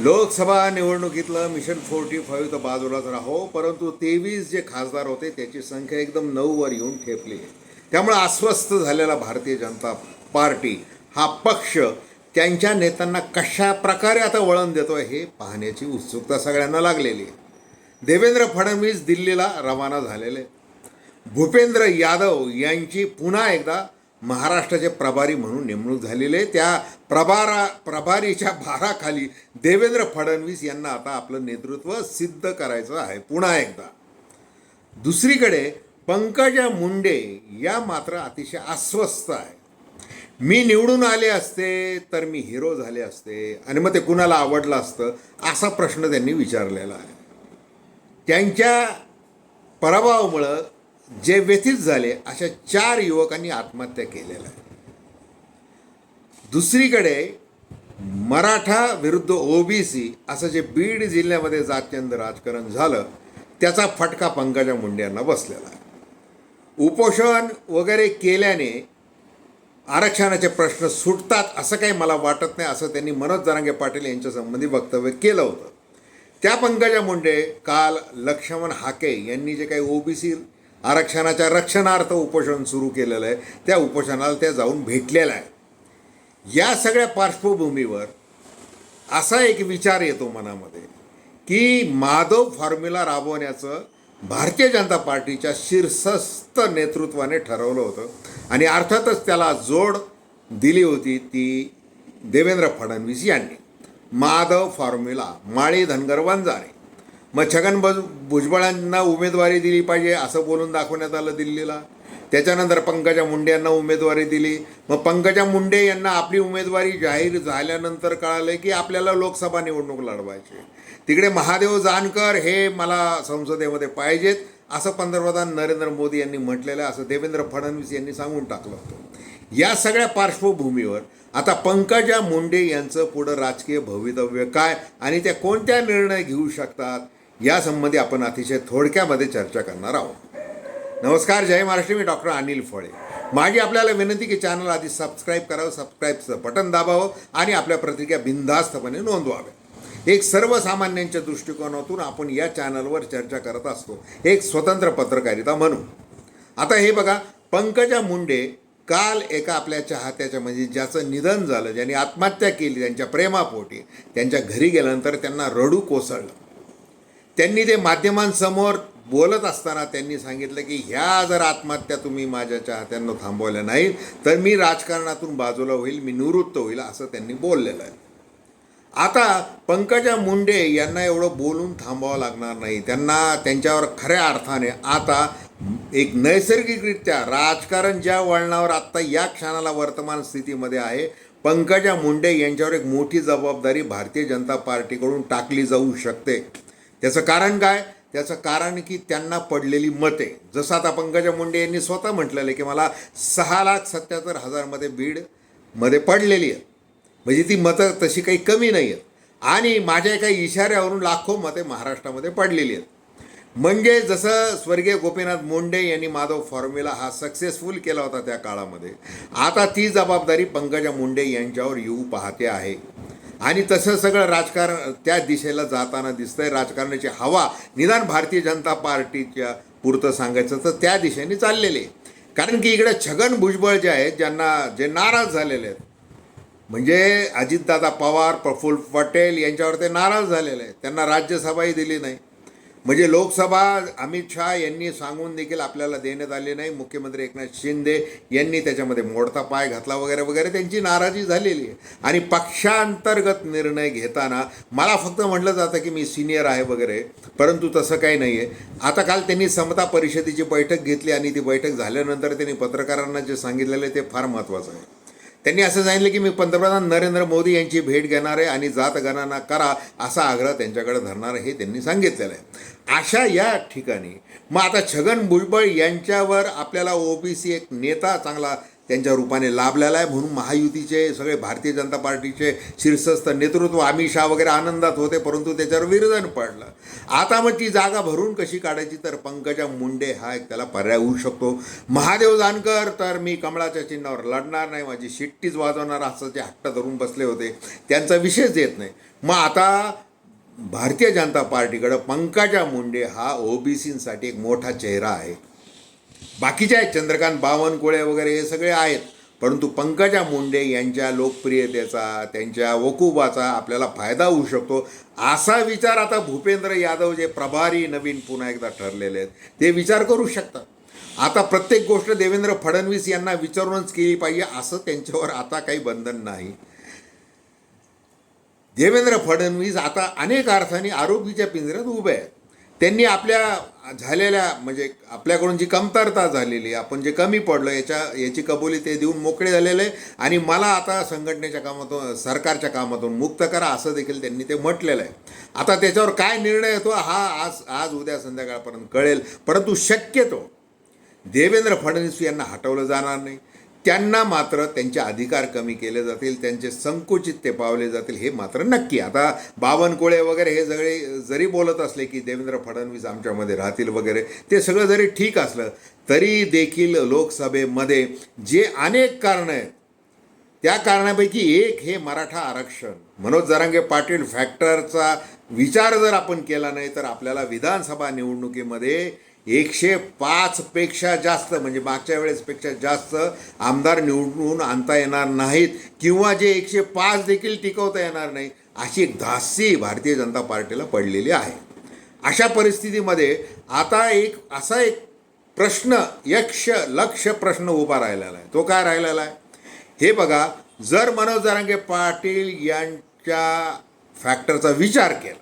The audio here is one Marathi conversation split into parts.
लोकसभा निवडणुकीतलं मिशन फोर्टी फाईव्ह तर बाजूलाच राहो परंतु तेवीस जे खासदार होते त्याची संख्या एकदम नऊवर येऊन ठेपली त्यामुळे अस्वस्थ झालेला भारतीय जनता पार्टी हा पक्ष त्यांच्या नेत्यांना कशा प्रकारे आता वळण देतो हे पाहण्याची उत्सुकता सगळ्यांना लागलेली आहे. देवेंद्र फडणवीस दिल्लीला रवाना झालेले. भूपेंद्र यादव यांची पुन्हा एकदा महाराष्ट्राचे प्रभारी म्हणून नेमणूक झालेले त्या प्रभारा प्रभारीच्या भाराखाली देवेंद्र फडणवीस यांना आता आपलं नेतृत्व सिद्ध करायचं आहे. पुन्हा एकदा. दुसरीकडे पंकजा मुंडे या मात्र अतिशय अस्वस्थ आहे. मी निवडून आले असते तर मी हिरो झाले असते. आणि मग ते कुणाला आवडलं असतं असा प्रश्न त्यांनी विचारलेला आहे. त्यांच्या पराभवामुळं जे व्यथित झाले अशा चार युवकांनी आत्महत्या केलेल्या आहे दुसरीकडे मराठा विरुद्ध ओबीसी असं जे बीड जिल्ह्यामध्ये जात्यंत राजकारण झालं त्याचा फटका पंकजा मुंडे यांना बसलेला आहे. उपोषण वगैरे केल्याने आरक्षणाचे प्रश्न सुटतात असं काही मला वाटत नाही असं त्यांनी मनोज जरांगे पाटील यांच्या संबंधी वक्तव्य केलं होतं. त्या पंकजा मुंडे काल लक्ष्मण हाके यांनी जे काही ओबीसी आरक्षणाच्या रक्षणार्थ उपोषण सुरू केलेलं आहे. त्या उपोषणाला त्या जाऊन भेटलेल्या आहे. या सगळ्या पार्श्वभूमीवर असा एक विचार येतो मनामध्ये की माधव फॉर्म्युला राबवण्याचं भारतीय जनता पार्टीच्या शीर्षस्थ नेतृत्वाने ठरवलं होतं. आणि अर्थातच त्याला जोड दिली होती ती देवेंद्र फडणवीस यांनी. माधव फॉर्म्युला माळी धनगर वंजारे. मग छगन भज भुजबळांना उमेदवारी दिली पाहिजे असं बोलून दाखवण्यात आलं दिल्लीला. त्याच्यानंतर पंकजा मुंडे यांना उमेदवारी दिली. मग पंकजा मुंडे यांना आपली उमेदवारी जाहीर झाल्यानंतर कळालं की आपल्याला लोकसभा निवडणूक लढवायची तिकडे महादेव जानकर हे मला संसदेमध्ये पाहिजेत असं पंतप्रधान नरेंद्र मोदी यांनी म्हटलेलं आहे असं देवेंद्र फडणवीस यांनी सांगून टाकलं होतं. या सगळ्या पार्श्वभूमीवर आता पंकजा मुंडे यांचं पुढं राजकीय भवितव्य काय आणि त्या कोणत्या निर्णय घेऊ शकतात? यासंबंधी आपण अतिशय थोडक्यामध्ये चर्चा करणार आहोत. नमस्कार जय महाराष्ट्र. मी डॉक्टर अनिल फळे. माझी आपल्याला विनंती की चॅनल आधी सबस्क्राईब करावं सबस्क्राईबचं बटन दाबावं आणि आपल्या प्रतिक्रिया बिनधास्तपणे नोंदवाव्या. एक सर्वसामान्यांच्या दृष्टिकोनातून आपण या चॅनलवर चर्चा करत असतो. एक स्वतंत्र पत्रकारिता म्हणून. आता हे बघा पंकजा मुंडे काल एका आपल्या चाहत्याच्या म्हणजे ज्याचं निधन झालं ज्यांनी आत्महत्या केली त्यांच्या प्रेमापोटी त्यांच्या घरी गेल्यानंतर त्यांना रडू कोसळलं. त्यांनी ते माध्यमांसमोर बोलत असताना त्यांनी सांगितलं की ह्या जर आत्महत्या तुम्ही माझ्या चाहत्यांना थांबवल्या नाहीत तर मी राजकारणातून बाजूला होईल मी निवृत्त होईल असं त्यांनी बोललेलं आहे. आता पंकजा मुंडे यांना एवढं बोलून थांबावं लागणार नाही. त्यांना त्यांच्यावर खऱ्या अर्थाने आता एक नैसर्गिकरित्या राजकारण ज्या वळणावर आत्ता या क्षणाला वर्तमान स्थितीमध्ये आहे पंकजा मुंडे यांच्यावर एक मोठी जबाबदारी भारतीय जनता पार्टीकडून टाकली जाऊ शकते. त्याचं कारण काय? त्याचं कारण की त्यांना पडलेली मते. जसं आता पंकजा मुंडे यांनी स्वतः म्हटलेलं आहे की मला सहा लाख सत्याहत्तर हजारमध्ये बीडमध्ये पडलेली आहे. म्हणजे ती मतं तशी काही कमी नाही आहेत. आणि माझ्या काही इशाऱ्यावरून लाखो मते महाराष्ट्रामध्ये पडलेली आहेत. म्हणजे जसं स्वर्गीय गोपीनाथ मुंडे यांनी माधव फॉर्म्युला हा सक्सेसफुल केला होता त्या काळामध्ये आता ती जबाबदारी पंकजा मुंडे यांच्यावर येऊ पाहते आहे. आणि तसं सगळं राजकारण त्या दिशेला जाताना दिसतंय. राजकारणाची हवा निदान भारतीय जनता पार्टीच्या पुरतं सांगायचं तर त्या दिशेने चाललेले आहे. कारण की इकडे छगन भुजबळ जे आहेत ज्यांना जे नाराज झालेले आहेत म्हणजे अजितदादा पवार प्रफुल्ल पटेल यांच्यावर ते नाराज झालेले आहेत. त्यांना राज्यसभाही दिली नाही. म्हणजे लोकसभा अमित शहा यांनी सांगून देखील आपल्याला देण्यात आले नाही. मुख्यमंत्री एकनाथ शिंदे यांनी त्याच्यामध्ये मोडता पाय घातला वगैरे वगैरे. त्यांची नाराजी झालेली आहे. आणि पक्षांतर्गत निर्णय घेताना मला फक्त म्हटलं जातं की मी सिनियर आहे वगैरे परंतु तसं काही नाही आहे आता काल त्यांनी समता परिषदेची बैठक घेतली आणि ती बैठक झाल्यानंतर त्यांनी पत्रकारांना जे सांगितलेलं आहे ते फार महत्त्वाचं आहे. त्यांनी असं सांगितलं की मी पंतप्रधान नरेंद्र मोदी यांची भेट घेणार आहे आणि जात गणना करा असा आग्रह त्यांच्याकडे धरणार हे त्यांनी सांगितलेलं आहे. अशा या ठिकाणी मग आता छगन भुजबळ यांच्यावर आपल्याला ओबीसी एक नेता चांगला त्यांच्या रूपाने लाभलेला आहे. म्हणून महायुतीचे सगळे भारतीय जनता पार्टीचे शीर्षस्थ नेतृत्व अमित शाह वगैरे आनंदात होते परंतु त्याच्यावर विरोधन पडलं. आता मग ती जागा भरून कशी काढायची? तर पंकजा मुंडे हा एक त्याला पर्याय होऊ शकतो. महादेव जानकर तर मी कमळाच्या चिन्हावर लढणार नाही माझी शिट्टीच वाजवणार असं जे हट्ट धरून बसले होते. त्यांचा विषयच येत नाही. मग आता भारतीय जनता पार्टीकडं पंकजा मुंडे हा ओबीसींसाठी एक मोठा चेहरा आहे. बाकीचे आहेत चंद्रकांत बावनकुळे वगैरे हे सगळे आहेत. परंतु पंकजा मुंडे यांच्या लोकप्रियतेचा त्यांच्या वकुबाचा आपल्याला फायदा होऊ शकतो. असा विचार आता भूपेंद्र यादव जे प्रभारी नवीन पुन्हा एकदा ठरलेले आहेत ते विचार करू शकतात. आता प्रत्येक गोष्ट देवेंद्र फडणवीस यांना विचारूनच केली पाहिजे असं त्यांच्यावर आता काही बंधन नाही. देवेंद्र फडणवीस आता अनेक अर्थाने आरोपीच्या पिंजऱ्यात उभे आहेत. त्यांनी आपल्या झालेल्या म्हणजे आपल्याकडून जी कमतरता झालेली आपण जे कमी पडलो याच्या याची कबुली ते देऊन मोकळे झालेले. आहे आणि मला आता संघटनेच्या कामातून सरकारच्या कामातून मुक्त करा असं देखील त्यांनी ते म्हटलेलं आहे. आता त्याच्यावर काय निर्णय येतो हा आज आज उद्या संध्याकाळपर्यंत कळेल. परंतु शक्यतो देवेंद्र फडणवीस यांना हटवलं जाणार नाही. त्यांना मात्र त्यांचे अधिकार कमी केले जातील त्यांचे संकुचित ते पावले जातील हे मात्र नक्की. आता बावनकुळे वगैरे हे सगळे जरी बोलत असले की देवेंद्र फडणवीस आमच्यामध्ये राहतील वगैरे ते सगळं जरी ठीक असलं तरी देखील लोकसभेमध्ये जे अनेक कारणं आहेत त्या कारणापैकी एक हे मराठा आरक्षण. मनोज जरांगे पाटील फॅक्टरचा विचार जर आपण केला नाही तर आपल्याला विधानसभा निवडणुकीमध्ये एकशे पाचपेक्षा जास्त म्हणजे मागच्या वेळेसपेक्षा जास्त आमदार निवडून आणता येणार नाहीत किंवा जे एकशे पाच देखील टिकवता येणार नाही अशी एक भारतीय जनता पार्टीला पडलेली आहे. अशा परिस्थितीमध्ये आता एक असा एक प्रश्न यक्ष लक्ष प्रश्न उभा राहिलेला आहे. तो काय राहिलेला आहे? हे बघा जर मनोज जरांगे पाटील यांच्या फॅक्टरचा विचार केला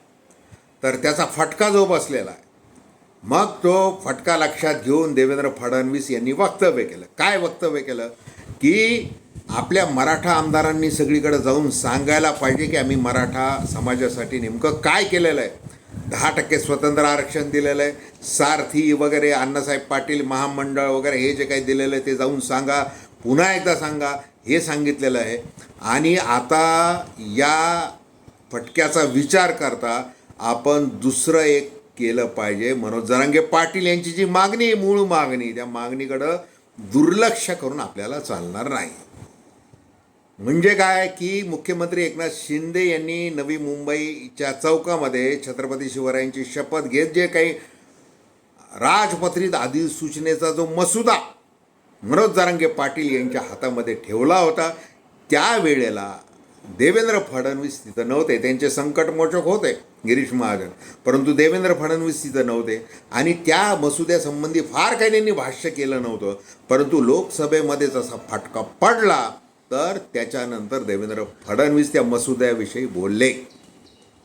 तर त्याचा फटका जो बसलेला आहे मग तो फटका लक्षात घेऊन देवेंद्र फडणवीस यांनी वक्तव्य केलं. काय वक्तव्य केलं? की आपल्या मराठा आमदारांनी सगळीकडे जाऊन सांगायला पाहिजे की आम्ही मराठा समाजासाठी नेमकं काय केलेलं आहे? दहा टक्के स्वतंत्र आरक्षण दिलेलं आहे. सारथी वगैरे अण्णासाहेब पाटील महामंडळ वगैरे हे जे काही दिलेलं आहे ते जाऊन सांगा. पुन्हा एकदा सांगा. हे सांगितलेलं आहे. आणि आता या फटक्याचा विचार करता आपण दुसरं एक केलं पाहिजे. मनोज जरांगे पाटील यांची जी मागणी आहे मूळ मागणी त्या मागणीकडं दुर्लक्ष करून आपल्याला चालणार नाही. म्हणजे काय की मुख्यमंत्री एकनाथ शिंदे यांनी नवी मुंबईच्या चौकामध्ये छत्रपती शिवरायांची शपथ घेत जे काही राजपत्रित अधिसूचनेचा जो मसुदा मनोज जारंगे पाटील यांच्या हातामध्ये ठेवला होता त्यावेळेला देवेंद्र फडणवीस तिथं नव्हते. त्यांचे संकटमोचक होते. गिरीश महाजन. परंतु देवेंद्र फडणवीस तिथं नव्हते. आणि त्या मसुद्यासंबंधी फार काही त्यांनी भाष्य केलं नव्हतं. परंतु लोकसभेमध्ये जसा फटका पडला तर त्याच्यानंतर देवेंद्र फडणवीस त्या मसुद्याविषयी बोलले.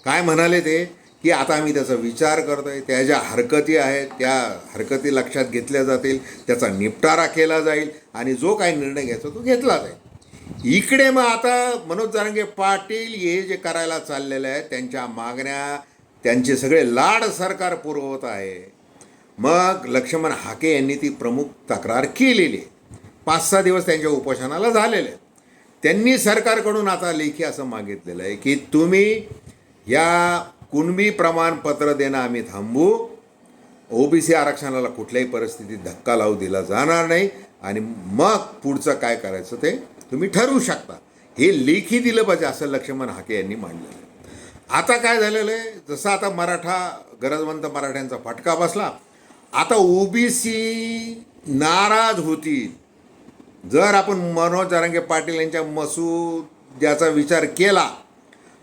काय म्हणाले ते? की आता आम्ही त्याचा विचार करतो आहे त्या ज्या हरकती आहेत त्या हरकती लक्षात घेतल्या जातील. त्याचा निपटारा केला जाईल. आणि जो काही निर्णय घ्यायचा तो घेतला जाईल. इकडे मग आता मनोज जारंगे पाटील हे जे करायला चाललेलं आहे त्यांच्या मागण्या त्यांचे सगळे लाड सरकार पुरवत आहे. मग लक्ष्मण हाके यांनी ती प्रमुख तक्रार केलेली आहे. पाच सहा दिवस त्यांच्या उपोषणाला झालेले त्यांनी सरकारकडून आता लेखी असं मागितलेलं आहे की तुम्ही या कुणबी प्रमाणपत्र देणं आम्ही थांबू. ओबीसी आरक्षणाला कुठल्याही परिस्थितीत धक्का लावू दिला जाणार नाही. आणि मग पुढचं काय करायचं ते तुम्ही ठरवू शकता. हे लेखी दिलं पाहिजे असं लक्ष्मण हाके यांनी मांडलेलं आता काय झालेलं आहे? जसं आता मराठा गरजवंत मराठ्यांचा फटका बसला. आता ओबीसी नाराज होतील. जर आपण मनोज जारंगे पाटील यांच्या मसुद्याचा विचार केला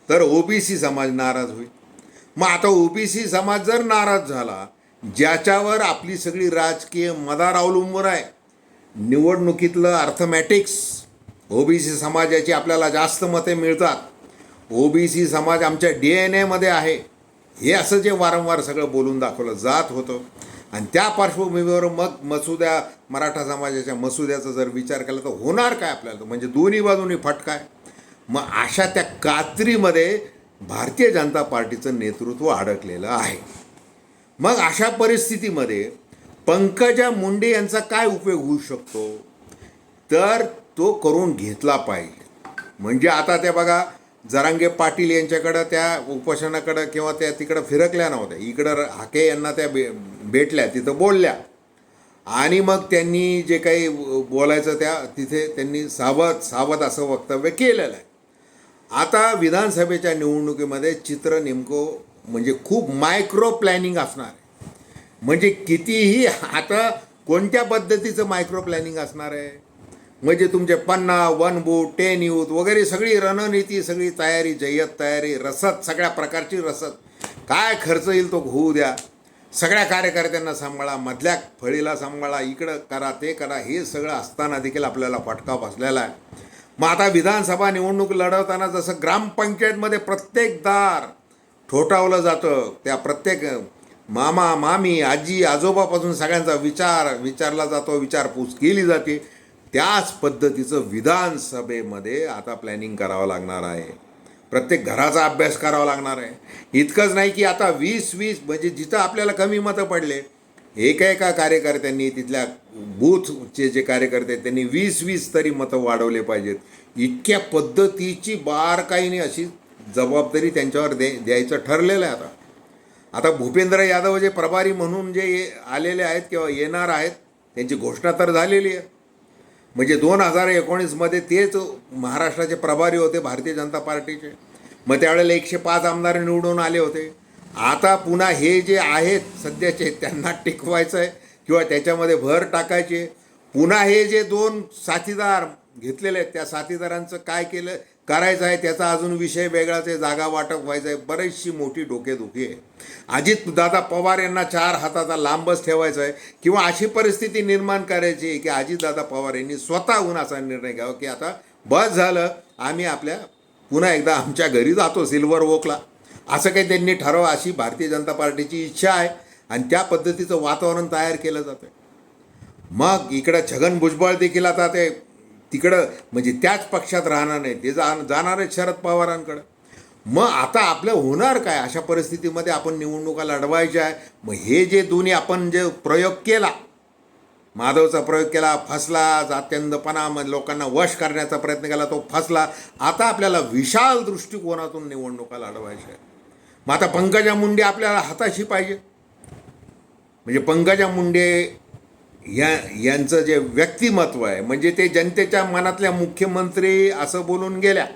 तर ओबीसी समाज नाराज होईल. मग आता ओबीसी समाज जर नाराज झाला ज्याच्यावर आपली सगळी राजकीय मदार अवलंबून आहे निवडणुकीतलं अर्थमॅटिक्स ओबीसी समाजाची आपल्याला जास्त मते मिळतात. ओबीसी समाज आमच्या डी एन एमध्ये आहे. हे असं जे वारंवार सगळं बोलून दाखवलं जात होतं. आणि त्या पार्श्वभूमीवर मग मसुद्या मराठा समाजाच्या मसुद्याचा जर विचार केला तर होणार काय आपल्याला? म्हणजे दोन्ही बाजूनी फटका आहे. मग अशा त्या कात्रीमध्ये भारतीय जनता पार्टीचं नेतृत्व अडकलेलं आहे. मग अशा परिस्थितीमध्ये पंकजा मुंडे यांचा काय उपयोग होऊ शकतो? तर तो करून घेतला पाहिजे. म्हणजे आता ते बघा जरांगे पाटील यांच्याकडं त्या उपोषणाकडं किंवा त्या तिकडं फिरकल्या नव्हत्या. इकडं हाके यांना त्या बे भेटल्या तिथं बोलल्या. आणि मग त्यांनी जे काही बोलायचं त्या तिथे त्यांनी सावध सावध असं वक्तव्य केलेलं आहे. आता विधानसभेच्या निवडणुकीमध्ये चित्र नेमकं म्हणजे खूप मायक्रो प्लॅनिंग असणार आहे. म्हणजे कितीही आता कोणत्या पद्धतीचं मायक्रो प्लॅनिंग असणार आहे? म्हणजे तुमचे पन्ना वन बूट टेन यूथ वगैरे सगळी रणनीती सगळी तयारी जय्यत तयारी रसद सगळ्या प्रकारची रसद. काय खर्च येईल तो होऊ द्या. सगळ्या कार्यकर्त्यांना सांभाळा मधल्या फळीला सांभाळा इकडं करा ते करा हे सगळं असताना देखील आपल्याला फटका बसलेला आहे. मग आता विधानसभा निवडणूक लढवताना जसं ग्रामपंचायतमध्ये प्रत्येक दार ठोठावलं जातं त्या प्रत्येक मामा मामी आजी आजोबापासून सगळ्यांचा विचार विचारला जातो विचारपूस केली जाते. त्याच पद्धतीचं विधानसभेमध्ये आता प्लॅनिंग करावं लागणार आहे. प्रत्येक घराचा अभ्यास करावा लागणार आहे. इतकंच नाही की आता वीस वीस म्हणजे जिथं आपल्याला कमी मतं पडले एका एका कार्यकर्त्यांनी तिथल्या बूथचे जे कार्यकर्ते आहेत त्यांनी वीस वीस तरी मतं वाढवले पाहिजेत. इतक्या पद्धतीची बारकाईने अशी जबाबदारी त्यांच्यावर दे द्यायचं ठरलेलं आहे आता. आता भूपेंद्र यादव जे प्रभारी म्हणून जे ये- आलेले आहेत किंवा येणार आहेत त्यांची घोषणा तर झालेली आहे. म्हणजे दोन हजार एकोणीसमध्ये तेच महाराष्ट्राचे प्रभारी होते भारतीय जनता पार्टीचे. मग त्यावेळेला एकशे पाच आमदार निवडून आले होते. आता पुन्हा हे जे आहेत सध्याचे त्यांना टिकवायचं आहे किंवा त्याच्यामध्ये भर टाकायचे पुन्हा हे जे दोन साथीदार घेतलेले आहेत त्या साथीदारांचं काय केलं? करायचा आहे त्याचा अजून विषय वेगळाच आहे जागा वाटप व्हायचं आहे. बरीचशी मोठी डोकेदुखी आहे. अजित दादा पवार यांना चार हाताचा लांबच ठेवायचा आहे. किंवा अशी परिस्थिती निर्माण करायची आहे की अजितदादा पवार यांनी स्वतःहून असा निर्णय घ्यावा की आता बस झालं आम्ही आपल्या पुन्हा एकदा आमच्या घरी जातो सिल्वर वोकला असं काही त्यांनी ठरवा अशी भारतीय जनता पार्टीची इच्छा आहे. आणि त्या पद्धतीचं वातावरण तयार केलं जातं मग इकडं छगन भुजबळ देखील आता ते तिकडं म्हणजे त्याच पक्षात राहणार नाही ते जा जाणार आहेत शरद पवारांकडं. मग आता आपलं होणार काय? अशा परिस्थितीमध्ये आपण निवडणुका लढवायच्या आहे. मग हे जे दोन्ही आपण जे प्रयोग केला माधवचा प्रयोग केला फसला जात्यंदपणा मग लोकांना वश करण्याचा प्रयत्न केला तो फसला. आता आपल्याला विशाल दृष्टिकोनातून निवडणुका लढवायच्या आहे मग आता पंकजा मुंडे आपल्याला हाताशी पाहिजे. म्हणजे पंकजा मुंडे या यांचं जे व्यक्तिमत्व आहे म्हणजे ते जनतेच्या मनातल्या मुख्यमंत्री असं बोलून गेल्या.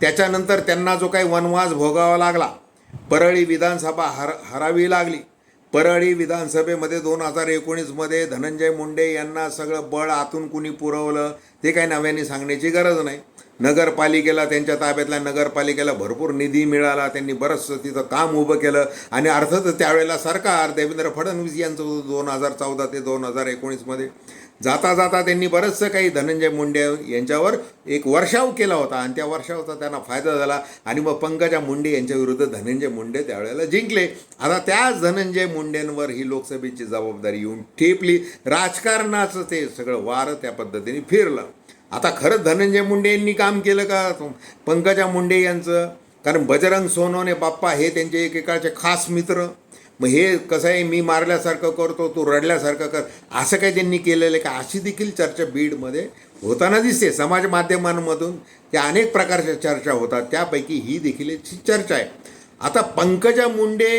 त्याच्यानंतर त्यांना जो काही वनवास भोगावा लागला परळी विधानसभा हर हरावी लागली. परळी विधानसभेमध्ये दोन हजार एकोणीसमध्ये धनंजय मुंडे यांना सगळं बळ आतून कुणी पुरवलं ते काही नव्याने सांगण्याची गरज नाही. नगरपालिकेला त्यांच्या ताब्यातल्या नगरपालिकेला भरपूर निधी मिळाला. त्यांनी बरंचसं तिथं काम उभं केलं. आणि अर्थातच त्यावेळेला सरकार देवेंद्र फडणवीस यांचं होतं दोन हजार चौदा ते दोन हजार एकोणीसमध्ये जाता जाता त्यांनी बरंचसं काही धनंजय मुंडे यांच्यावर एक वर्षाव केला होता. आणि त्या वर्षावचा त्यांना फायदा झाला. आणि मग पंकजा मुंडे यांच्या विरुद्ध धनंजय मुंडे त्यावेळेला जिंकले. आता त्याच धनंजय मुंडेंवर ही लोकसभेची जबाबदारी येऊन ठेपली. राजकारणाचं ते सगळं वारं त्या पद्धतीने फिरलं. आता खरंच धनंजय मुंडे यांनी काम केलं का? पंकजा मुंडे यांचं? कारण बजरंग सोनवणे बाप्पा हे त्यांचे एकेकाळचे खास मित्र. मग हे कसं आहे? मी मारल्यासारखं करतो तू रडल्यासारखं कर. असं काही त्यांनी केलेलं आहे का? अशी देखील चर्चा बीडमध्ये होताना दिसते. समाज माध्यमांमधून त्या अनेक प्रकारच्या चर्चा होतात. त्यापैकी ही देखील एक चर्चा आहे. आता पंकजा मुंडे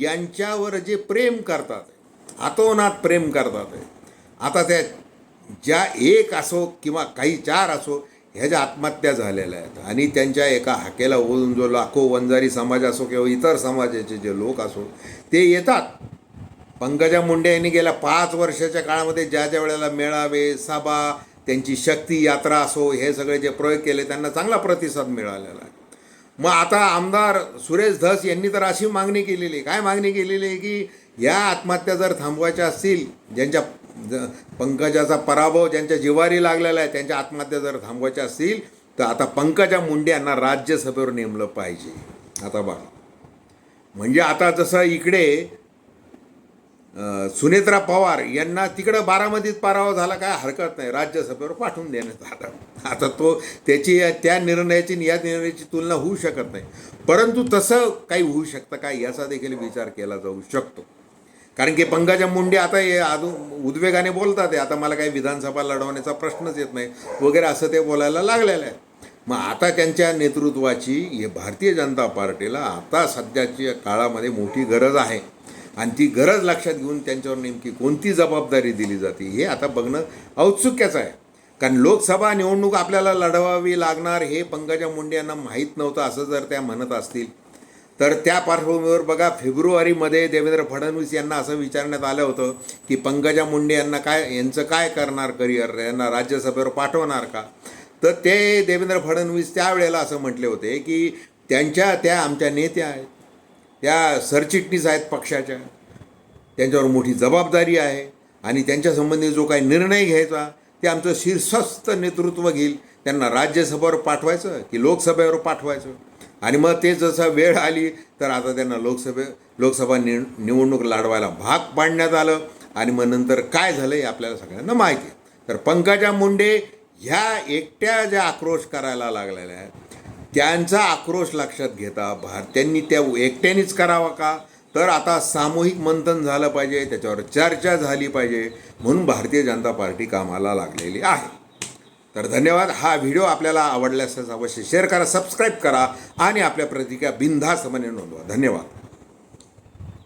यांच्यावर जे प्रेम करतात आतोनात प्रेम करतात आता त्या ज्या एक असो किंवा काही चार असो ह्याच्या आत्महत्या झालेल्या आहेत आणि त्यांच्या एका हाकेला ओळून जो लाखो वंजारी समाज असो किंवा इतर समाजाचे जे लोक असो ते येतात. पंकजा मुंडे यांनी गेल्या पाच वर्षाच्या काळामध्ये ज्या ज्या वेळेला मेळावे सभा त्यांची शक्ती यात्रा असो हे सगळे जे प्रयोग केले त्यांना चांगला प्रतिसाद मिळालेला आहे. मग आता आमदार सुरेश धस यांनी तर अशी मागणी केलेली आहे. काय मागणी केलेली आहे की या आत्महत्या जर थांबवायच्या असतील ज्यांच्या ज- पंकजाचा पराभव ज्यांच्या जिवारी लागलेला आहे त्यांच्या आत्महत्या जर थांबवायच्या असतील तर आता पंकजा मुंडे यांना राज्यसभेवर नेमलं पाहिजे. आता बघा. म्हणजे आता जसं इकडे सुनेत्रा पवार यांना तिकडं बारामतीत पराभव झाला काय हरकत नाही. राज्यसभेवर पाठवून देण्यात आलं. आता तो त्याची त्या निर्णयाची या निर्णयाची तुलना होऊ शकत नाही. परंतु तसं काही होऊ शकतं काय याचा देखील विचार केला जाऊ शकतो. कारण की पंकजा मुंडे आता हे अजून उद्वेगाने बोलतात आहे. आता मला काही विधानसभा लढवण्याचा प्रश्नच येत नाही. वगैरे असं ते बोलायला लागलेलं आहे. मग आता त्यांच्या नेतृत्वाची हे भारतीय जनता पार्टीला आता सध्याच्या काळामध्ये मोठी गरज आहे. आणि ती गरज लक्षात घेऊन त्यांच्यावर नेमकी कोणती जबाबदारी दिली जाते हे आता बघणं औत्सुक्याचं आहे. कारण लोकसभा निवडणूक आपल्याला लढवावी लागणार हे पंकजा मुंडे यांना माहीत नव्हतं असं जर त्या म्हणत असतील. तर त्या पार्श्वभूमीवर बघा फेब्रुवारीमध्ये देवेंद्र फडणवीस यांना असं विचारण्यात आलं होतं की पंकजा मुंडे यांना काय यांचं काय करणार करिअर? यांना राज्यसभेवर पाठवणार का? तर ते देवेंद्र फडणवीस त्यावेळेला असं म्हटले होते की त्यांच्या त्या आमच्या नेत्या आहेत. त्या सरचिटणीस आहेत पक्षाच्या. त्यांच्यावर मोठी जबाबदारी आहे आणि त्यांच्यासंबंधी जो काही निर्णय घ्यायचा ते आमचं शीर्षस्थ नेतृत्व घेईल. त्यांना राज्यसभेवर पाठवायचं की लोकसभेवर पाठवायचं? आणि मग ते जसं वेळ आली तर आता त्यांना लोकसभे लोकसभा नि निवडणूक लढवायला भाग पाडण्यात आलं. आणि मग नंतर काय झालं हे आपल्याला सगळ्यांना माहिती आहे. तर पंकजा मुंडे ह्या एकट्या ज्या आक्रोश करायला लागलेल्या आहेत त्यांचा आक्रोश लक्षात घेता भारतीयांनी त्या एकट्यानेच करावा का? तर आता सामूहिक मंथन झालं पाहिजे त्याच्यावर चर्चा झाली पाहिजे म्हणून भारतीय जनता पार्टी कामाला लागलेली आहे. तर धन्यवाद. हा व्हिडिओ आपल्याला आवडल्यास अवश्य शेअर करा सबस्क्राईब करा आणि आपल्या प्रतिक्रिया बिनधास्तपणे नोंदवा. धन्यवाद.